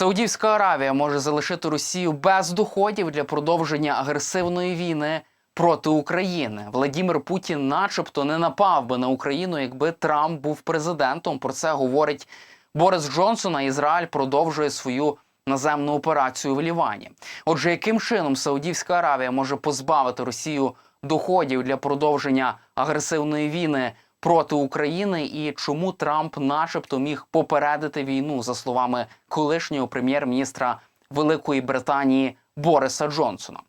Саудівська Аравія може залишити Росію без доходів для продовження агресивної війни проти України. Владімір Путін, начебто, не напав би на Україну, якби Трамп був президентом. Про це говорить Борис Джонсон. А Ізраїль продовжує свою наземну операцію в Лівані. Отже, яким чином Саудівська Аравія може позбавити Росію доходів для продовження агресивної війни проти України, і чому Трамп, начебто, міг попередити війну, за словами колишнього прем'єр-міністра Великої Британії Бориса Джонсона?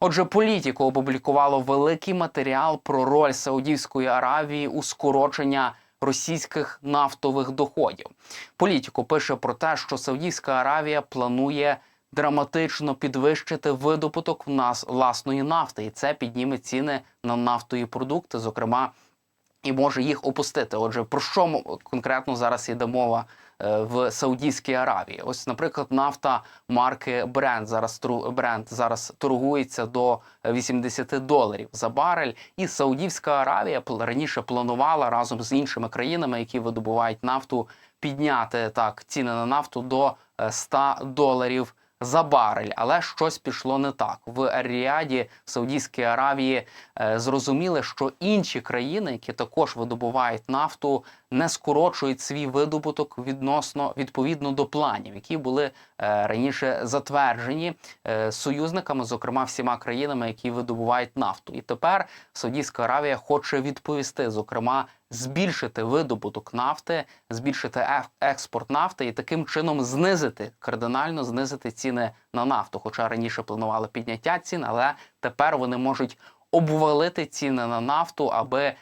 Отже, політико опублікувало великий матеріал про роль Саудівської Аравії у скорочення російських нафтових доходів. Політико пише про те, що Саудівська Аравія планує драматично підвищити видобуток в нас власної нафти, і це підніме ціни на нафтові продукти, зокрема, і може їх опустити. Отже, про що конкретно зараз йде мова е, в Саудівській Аравії? Ось, наприклад, нафта марки Brent зараз Brent зараз торгується до 80 доларів за барель, і Саудівська Аравія раніше планувала разом з іншими країнами, які видобувають нафту, підняти так ціни на нафту до е, 100 доларів за барель, але щось пішло не так. В Ер-Ріаді, Саудівській Аравії е, зрозуміли, що інші країни, які також видобувають нафту, не скорочують свій видобуток відносно відповідно до планів, які були е, раніше затверджені е, союзниками, зокрема всіма країнами, які видобувають нафту. І тепер Саудівська Аравія хоче відповісти, зокрема. Збільшити видобуток нафти, збільшити експорт нафти і таким чином знизити кардинально знизити ціни на нафту. Хоча раніше планували підняття цін, але тепер вони можуть обвалити ціни на нафту, аби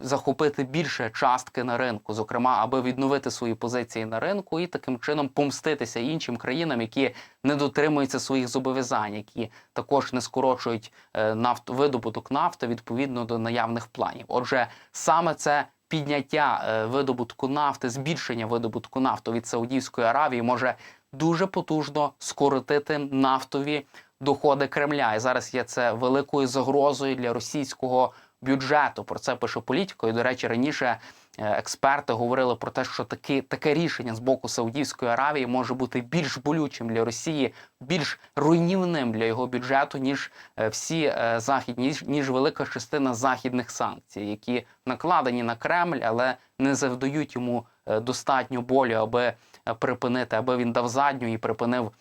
захопити більше частки на ринку, зокрема, аби відновити свої позиції на ринку і таким чином помститися іншим країнам, які не дотримуються своїх зобов'язань, які також не скорочують е, нафт, видобуток нафти відповідно до наявних планів. Отже, саме це. Підняття е, видобутку нафти, збільшення видобутку нафти від Саудівської Аравії може дуже потужно скоротити нафтові доходи Кремля. І зараз є це великою загрозою для російського бюджету. Про це пише політико. І, до речі, раніше е, експерти говорили про те, що такі, таке рішення з боку Саудівської Аравії може бути більш болючим для Росії, більш руйнівним для його бюджету, ніж е, всі е, західні, ніж, велика частина західних санкцій, які накладені на Кремль, але не завдають йому достатньо болю, аби припинити, аби він дав задню і припинив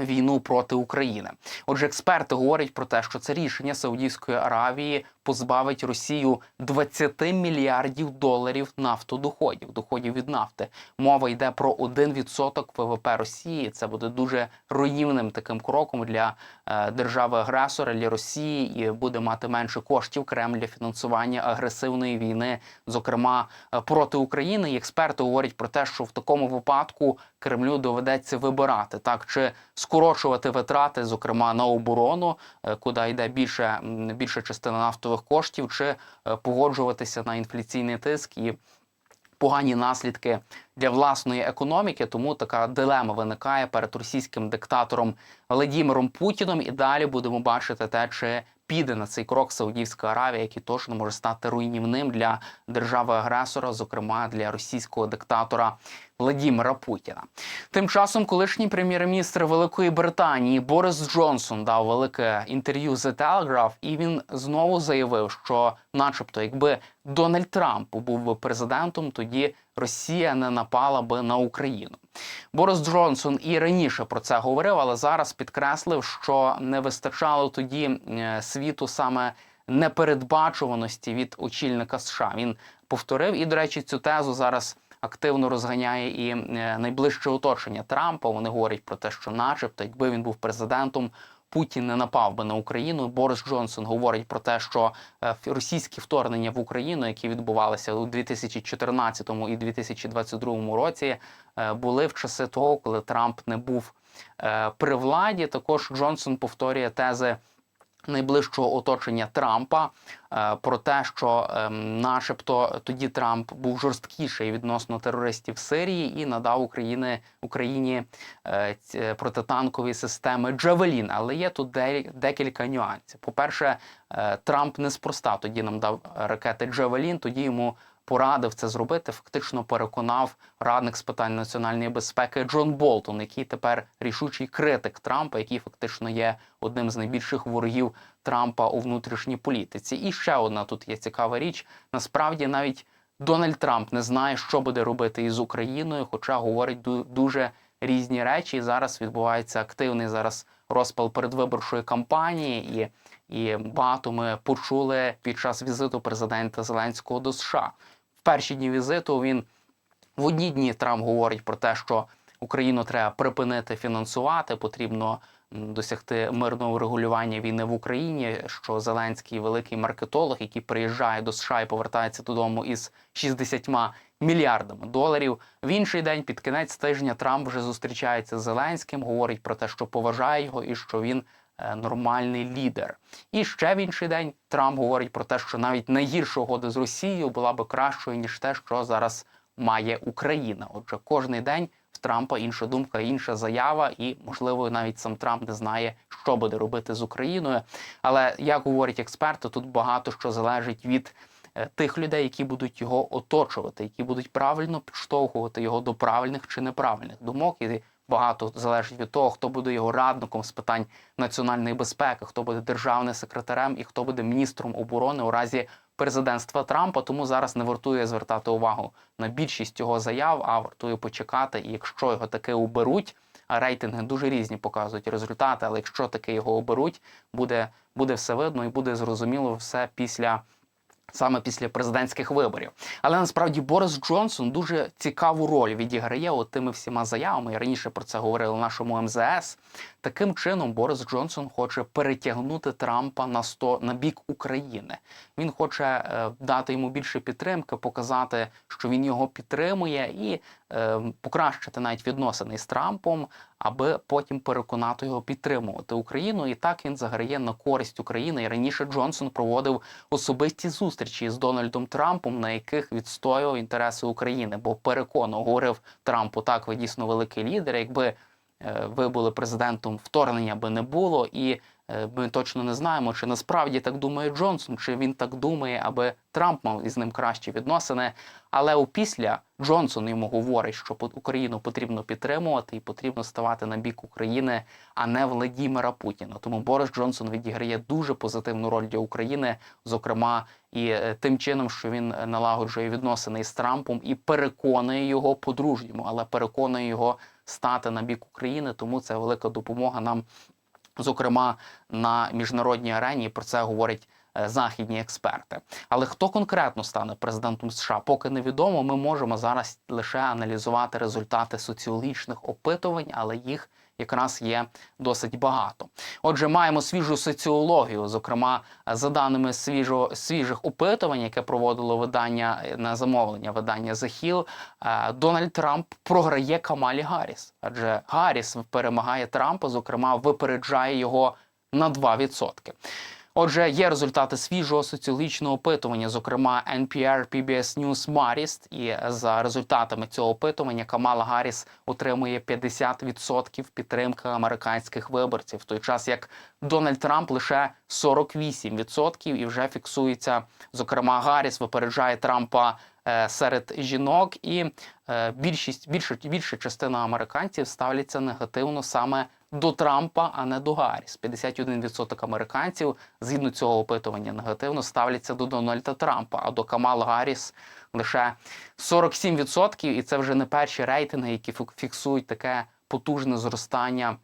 війну проти України. Отже, експерти говорять про те, що це рішення Саудівської Аравії позбавить Росію 20 мільярдів доларів нафтодоходів, доходів від нафти. Мова йде про 1% ВВП Росії. Це буде дуже руйнівним таким кроком для е, держави-агресора для Росії, і буде мати менше коштів Кремль для фінансування агресивної війни, зокрема е, проти України. І експерти говорять про те, що в такому випадку Кремлю доведеться вибирати так, чи скорочувати витрати, зокрема на оборону, е, куди йде більше більша частина нафтових коштів, чи е, погоджуватися на інфляційний тиск і погані наслідки для власної економіки. Тому така дилема виникає перед російським диктатором Владимиром Путіном. І далі будемо бачити те, чи піде на цей крок Саудівська Аравія, який точно може стати руйнівним для держави-агресора, зокрема для російського диктатора Владимира Путіна. Тим часом, колишній прем'єр-міністр Великої Британії Борис Джонсон дав велике інтерв'ю The Telegraph, і він знову заявив, що, начебто, якби Дональд Трамп був би президентом, тоді Росія не напала би на Україну. Борис Джонсон і раніше про це говорив, але зараз підкреслив, що не вистачало тоді е, світу саме непередбачуваності від очільника США. Він повторив і, до речі, цю тезу зараз активно розганяє і е, найближче оточення Трампа. Вони говорять про те, що, начебто, якби він був президентом. Путін не напав би на Україну. Борис Джонсон говорить про те, що е, російські вторгнення в Україну, які відбувалися у 2014 і 2022 році, е, були в часи того, коли Трамп не був е, при владі. Також Джонсон повторює тези найближчого оточення Трампа е, про те, що ем, начебто тоді Трамп був жорсткіший відносно терористів Сирії і надав Україні Україні е, протитанкові системи Джавелін. Але є тут декілька нюансів. По перше, е, Трамп неспроста тоді нам дав ракети Джавелін, тоді йому порадив це зробити, фактично переконав радник з питань національної безпеки Джон Болтон, який тепер рішучий критик Трампа, який фактично є одним з найбільших ворогів Трампа у внутрішній політиці. І ще одна тут є цікава річ. Насправді навіть Дональд Трамп не знає, що буде робити із Україною, хоча говорить ду- дуже різні речі. І зараз відбувається активний зараз розпал передвиборчої кампанії, і, і багато ми почули під час візиту президента Зеленського до США. Перші дні візиту він в одні дні Трамп говорить про те, що Україну треба припинити фінансувати, потрібно досягти мирного регулювання війни в Україні. Що Зеленський великий маркетолог, який приїжджає до США і повертається додому із 60 мільярдами доларів. В інший день, під кінець тижня, Трамп вже зустрічається з Зеленським, говорить про те, що поважає його і що він нормальний лідер. І ще в інший день Трамп говорить про те, що навіть найгірша угода з Росією була би кращою ніж те, що зараз має Україна. Отже, кожний день в Трампа інша думка, інша заява, і можливо навіть сам Трамп не знає, що буде робити з Україною. Але як говорять експерти, тут багато що залежить від е, тих людей, які будуть його оточувати, які будуть правильно підштовхувати його до правильних чи неправильних думок. І багато залежить від того, хто буде його радником з питань національної безпеки, хто буде державним секретарем і хто буде міністром оборони у разі президентства Трампа. Тому зараз не вартує звертати увагу на більшість його заяв, а вартує почекати. І якщо його таки оберуть, а рейтинги дуже різні показують результати. Але якщо таки його оберуть, буде, буде все видно і буде зрозуміло все після. Саме після президентських виборів, але насправді Борис Джонсон дуже цікаву роль відіграє тими всіма заявами. Я раніше про це говорили в нашому МЗС. Таким чином, Борис Джонсон хоче перетягнути Трампа на 100 на бік України. Він хоче е, дати йому більше підтримки, показати, що він його підтримує, і е, покращити навіть відносини з Трампом, аби потім переконати його підтримувати Україну. І так він заграє на користь України. І раніше Джонсон проводив особисті зустрічі з Дональдом Трампом, на яких відстоював інтереси України, бо переконував, говорив Трампу, так ви дійсно великий лідер. Якби е, ви були президентом, вторгнення би не було, і ми точно не знаємо, чи насправді так думає Джонсон, чи він так думає, аби Трамп мав із ним кращі відносини. Але опісля Джонсон йому говорить, що по- Україну потрібно підтримувати і потрібно ставати на бік України, а не Владімира Путіна. Тому Борис Джонсон відіграє дуже позитивну роль для України, зокрема і е, тим чином, що він е, налагоджує відносини із Трампом і переконує його по-дружньому, але переконує його стати на бік України. Тому це велика допомога нам, зокрема на міжнародній арені. Про це говорять е, західні експерти. Але хто конкретно стане президентом США, поки невідомо. Ми можемо зараз лише аналізувати результати соціологічних опитувань, але їх якраз є досить багато. Отже, маємо свіжу соціологію, зокрема, за даними свіжо, свіжих опитувань, яке проводило видання на замовлення видання захіл. Е, Дональд Трамп програє Камалі Гарріс, адже Гарріс перемагає Трампа, зокрема, випереджає його на 2%. Отже, є результати свіжого соціологічного опитування, зокрема NPR PBS News Marist, і за результатами цього опитування Камала Гарріс отримує 50% підтримки американських виборців, в той час як Дональд Трамп лише 48% і вже фіксується. Зокрема, Гарріс випереджає Трампа е, серед жінок, і е, більшість більша, більша частина американців ставляться негативно саме до Трампа, а не до Гарріс. 51% американців згідно цього опитування негативно ставляться до Дональда Трампа, а до Камала Гарріс лише 47%. І це вже не перші рейтинги, які фік- фіксують таке потужне зростання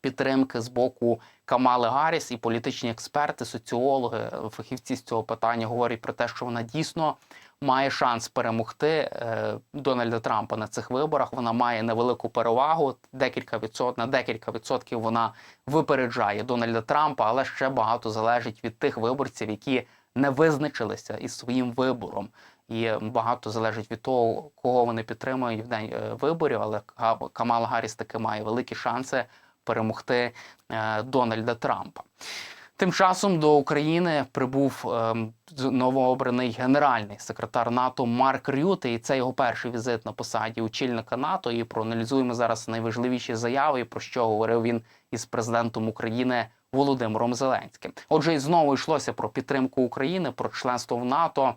підтримки з боку Камали Гарріс і політичні експерти, соціологи, фахівці з цього питання говорять про те, що вона дійсно має шанс перемогти е, Дональда Трампа на цих виборах. Вона має невелику перевагу. Декілька відсот на декілька відсотків вона випереджає Дональда Трампа, але ще багато залежить від тих виборців, які не визначилися із своїм вибором. І багато залежить від того, кого вони підтримують в день е, виборів. Але Камала Гарріс таки має великі шанси перемогти е, Дональда Трампа. Тим часом до України прибув з- новообраний генеральний секретар НАТО Марк Рюте, і це його перший візит на посаді очільника НАТО. І проаналізуємо зараз найважливіші заяви, про що говорив він із президентом України Володимиром Зеленським. Отже, і знову йшлося про підтримку України, про членство в НАТО.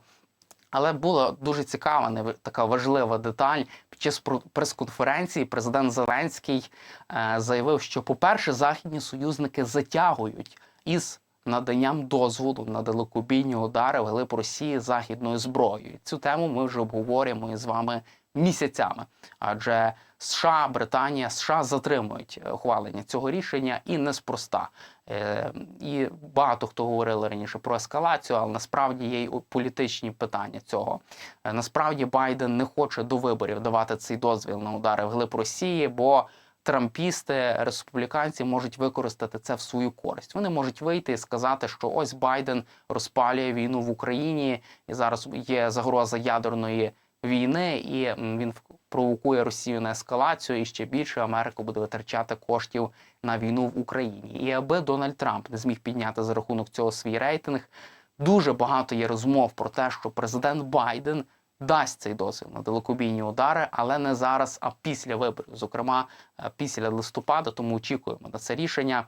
Але була дуже цікава, нев- така важлива деталь. Під час прес-конференції президент Зеленський е, заявив, що, по-перше, західні союзники затягують із наданням дозволу на далекобійні удари вглиб Росії західною зброєю. Цю тему ми вже обговорюємо із вами місяцями, адже США, Британія, США затримують е, ухвалення цього рішення і неспроста. Е, І багато хто говорили раніше про ескалацію, але насправді є й політичні питання цього. Е, Насправді Байден не хоче до виборів давати цей дозвіл на удари вглиб Росії, бо трампісти, республіканці можуть використати це в свою користь. Вони можуть вийти і сказати, що ось Байден розпалює війну в Україні, і зараз є загроза ядерної війни, і він провокує Росію на ескалацію, і ще більше Америка буде витрачати коштів на війну в Україні. І аби Дональд Трамп не зміг підняти за рахунок цього свій рейтинг, дуже багато є розмов про те, що президент Байден дасть цей дозвіл на далекобійні удари, але не зараз, а після виборів, зокрема е, після листопада. Тому очікуємо на це рішення.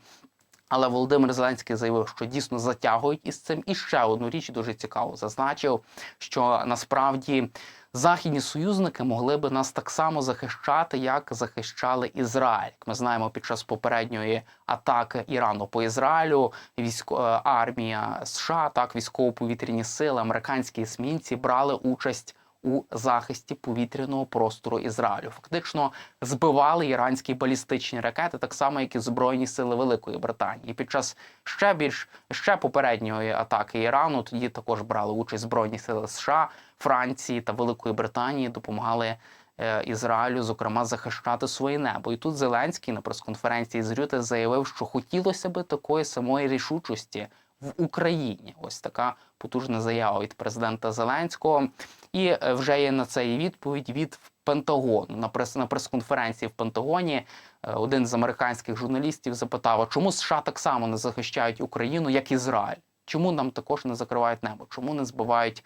Але Володимир Зеленський заявив, що дійсно затягують із цим. І ще одну річ дуже цікаву зазначив, що насправді західні союзники могли би нас так само захищати, як захищали Ізраїль. Ми знаємо, під час попередньої атаки Ірану по Ізраїлю військо е, армія США, так військово-повітряні сили, американські есмінці брали участь. У захисті повітряного простору Ізраїлю фактично збивали іранські балістичні ракети, так само як і збройні сили Великої Британії. Під час ще більш ще попередньої атаки Ірану тоді також брали участь збройні сили США, Франції та Великої Британії, допомагали е, Ізраїлю, зокрема, захищати своє небо. І тут Зеленський на прес-конференції з Рюте заявив, що хотілося би такої самої рішучості в Україні. Ось така потужна заява від президента Зеленського. І е, вже є на це і відповідь від Пентагону. На прес на прес-конференції в Пентагоні е, один з американських журналістів запитав: чому США так само не захищають Україну, як Ізраїль? Чому нам також не закривають небо? Чому не збивають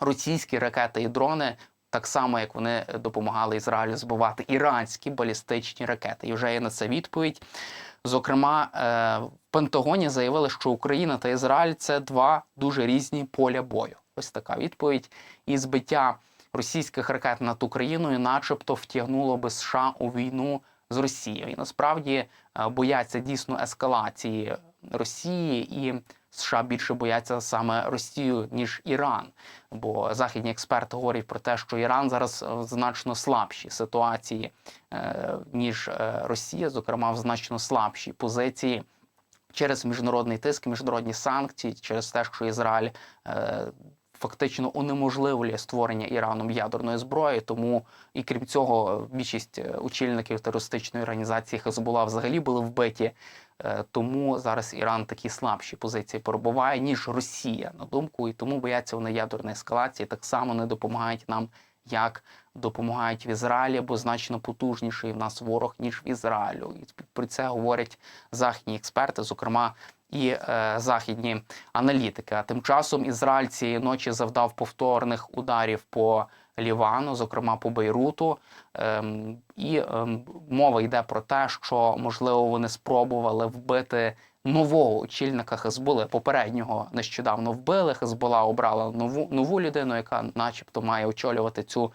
російські ракети і дрони? Так само, як вони допомагали Ізраїлю збивати іранські балістичні ракети, і вже є на це відповідь. Зокрема, е, в Пентагоні заявили, що Україна та Ізраїль це два дуже різні поля бою. Ось така відповідь. І збиття російських ракет над Україною, начебто, втягнуло би США у війну з Росією. І насправді е, бояться дійсно ескалації Росії і. США більше бояться саме Росію ніж Іран, бо західні експерти говорять про те, що Іран зараз в значно слабшій ситуації е, ніж е, Росія, зокрема в значно слабшій позиції через міжнародний тиск, міжнародні санкції, через те, що Ізраїль е, фактично унеможливлює створення Іраном ядерної зброї. Тому і крім цього, більшість е, очільників терористичної організації Хезбула взагалі були вбиті. Е, Тому зараз Іран такі слабші позиції перебуває, ніж Росія на думку, і тому бояться вони ядерної ескалації. Так само не допомагають нам, як допомагають в Ізраїлі, бо значно потужніший в нас ворог ніж в Ізраїлю. І про це говорять західні експерти, зокрема і е, західні аналітики. А тим часом Ізраїль цієї ночі завдав повторних ударів по Лівану, зокрема по Бейруту. Ем, і ем, мова йде про те, що можливо вони спробували вбити нового очільника Хезболи. Попереднього нещодавно вбили. Хезбола обрала нову нову людину, яка, начебто, має очолювати цю.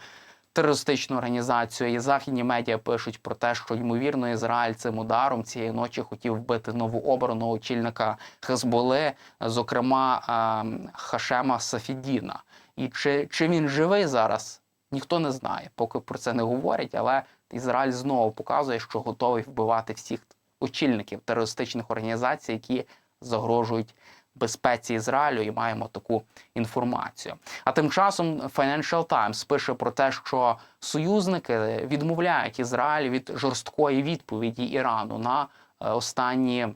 Терористичну організацію і західні медіа пишуть про те, що ймовірно Ізраїль цим ударом цієї ночі хотів вбити нову обраного очільника Хезболи, зокрема ем, Хашема Сафідіна. І чи, чи він живий зараз, ніхто не знає, поки про це не говорять. Але Ізраїль знову показує, що готовий вбивати всіх очільників терористичних організацій, які загрожують безпеці Ізраїлю, і маємо таку інформацію. А тим часом Financial Times пише про те, що союзники відмовляють Ізраїль від жорсткої відповіді Ірану на е, останні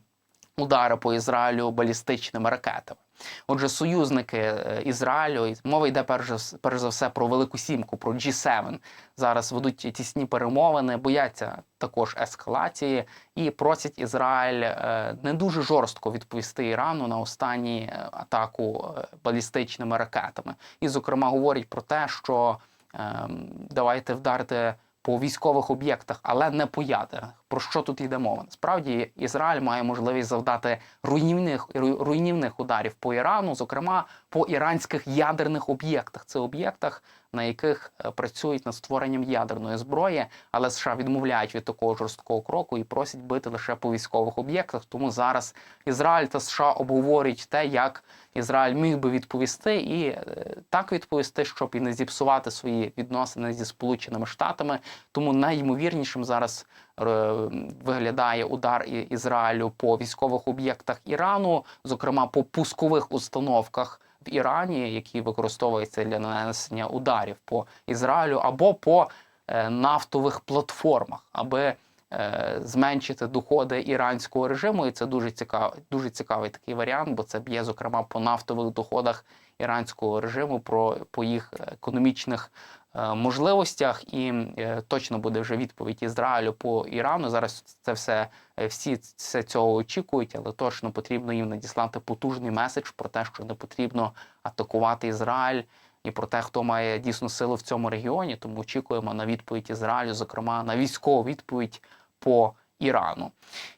удари по Ізраїлю балістичними ракетами. Отже, союзники е, Ізраїлю, мова йде перш, за все про Велику Сімку, про G7, зараз ведуть тісні перемовини, бояться також ескалації і просять Ізраїль е, не дуже жорстко відповісти Ірану на останні е, атаку балістичними ракетами. І, зокрема, говорять про те, що ем, давайте вдарити по військових об'єктах, але не по ядерних. Про що тут йде мова? Насправді Ізраїль має можливість завдати руйнівних ру- руйнівних ударів по Ірану, зокрема по іранських ядерних об'єктах. Це об'єктах, на яких е, працюють над створенням ядерної зброї, але США відмовляють від такого жорсткого кроку і просять бити лише по військових об'єктах. Тому зараз Ізраїль та США обговорюють те, як Ізраїль міг би відповісти, і е, так відповісти, щоб і не зіпсувати свої відносини зі Сполученими Штатами. Тому найймовірнішим зараз е, виглядає удар Ізраїлю по військових об'єктах Ірану, зокрема по пускових установках в Ірані, які використовуються для нанесення ударів по Ізраїлю, або по е, нафтових платформах, аби е, зменшити доходи іранського режиму. І це дуже цікавий, дуже цікавий такий варіант, бо це б'є зокрема по нафтових доходах іранського режиму, про по їх економічних можливостях, і е, точно буде вже відповідь Ізраїлю по Ірану. Зараз це все е, всі все цього очікують, але точно потрібно їм надіслати потужний меседж про те, що не потрібно атакувати Ізраїль. І про те, хто має дійсно силу в цьому регіоні, тому очікуємо на відповідь Ізраїлю, зокрема на військову відповідь по Ірану.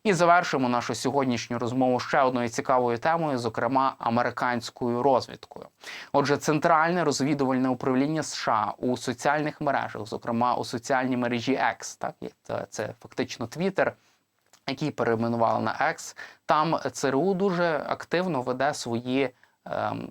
І завершимо нашу сьогоднішню розмову ще одною цікавою темою, зокрема американською розвідкою. Отже, центральне розвідувальне управління США у соціальних мережах, зокрема у соціальній мережі X, так це, це фактично Twitter, який перейменували на X, там ЦРУ дуже активно веде свої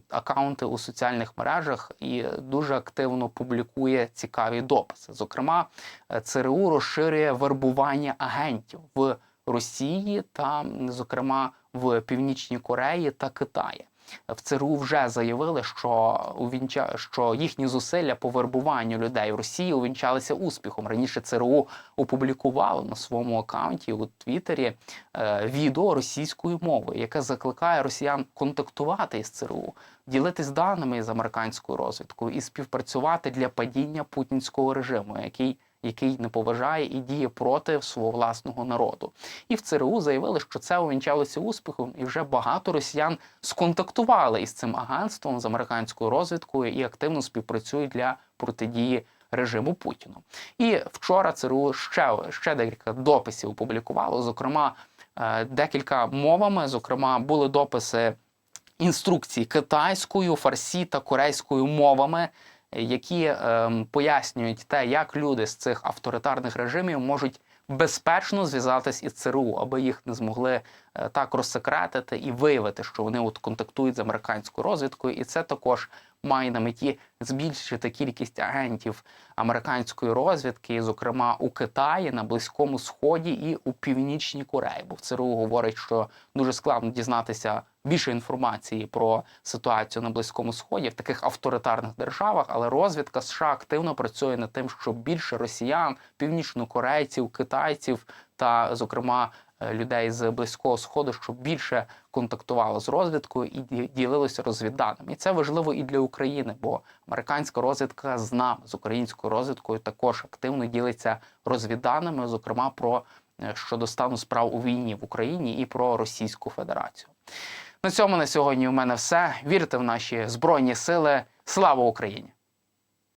акаунти у соціальних мережах і дуже активно публікує цікаві дописи. Зокрема, е, ЦРУ розширює вербування агентів в Росії та, зокрема, в Північній Кореї та Китаї. В ЦРУ вже заявили, що увінча... що їхні зусилля по вербуванню людей в Росії увінчалися успіхом. Раніше ЦРУ опублікувало на своєму аккаунті у Твіттері е, відео російською мовою, яке закликає росіян контактувати із ЦРУ, ділитись даними з американською розвідкою і співпрацювати для падіння путінського режиму, який який не поважає і діє проти свого власного народу. І в ЦРУ заявили, що це увінчалося успіхом, і вже багато росіян сконтактували із цим агентством з американською розвідкою і активно співпрацюють для протидії режиму Путіну. І вчора ЦРУ ще, ще декілька дописів опублікувало, зокрема, е, декілька мовами, зокрема, були дописи інструкцій китайською, фарсі та корейською мовами, які ем, пояснюють те, як люди з цих авторитарних режимів можуть безпечно зв'язатись із ЦРУ, аби їх не змогли так розсекретити і виявити, що вони от контактують з американською розвідкою, і це також має на меті збільшити кількість агентів американської розвідки, зокрема у Китаї, на Близькому Сході і у Північній Кореї. Бо в ЦРУ говорить, що дуже складно дізнатися більше інформації про ситуацію на Близькому Сході в таких авторитарних державах, але розвідка США активно працює над тим, щоб більше росіян, північнокорейців, китайців та, зокрема, е, людей з близького сходу, щоб більше контактувало з розвідкою і ді- ділилося розвідданими. І це важливо і для України, бо американська розвідка з нами, з українською розвідкою, також активно ділиться розвідданими, зокрема про е, щодо стану справ у війні в Україні і про Російську Федерацію. На цьому на сьогодні у мене все. Вірте в наші збройні сили. Слава Україні!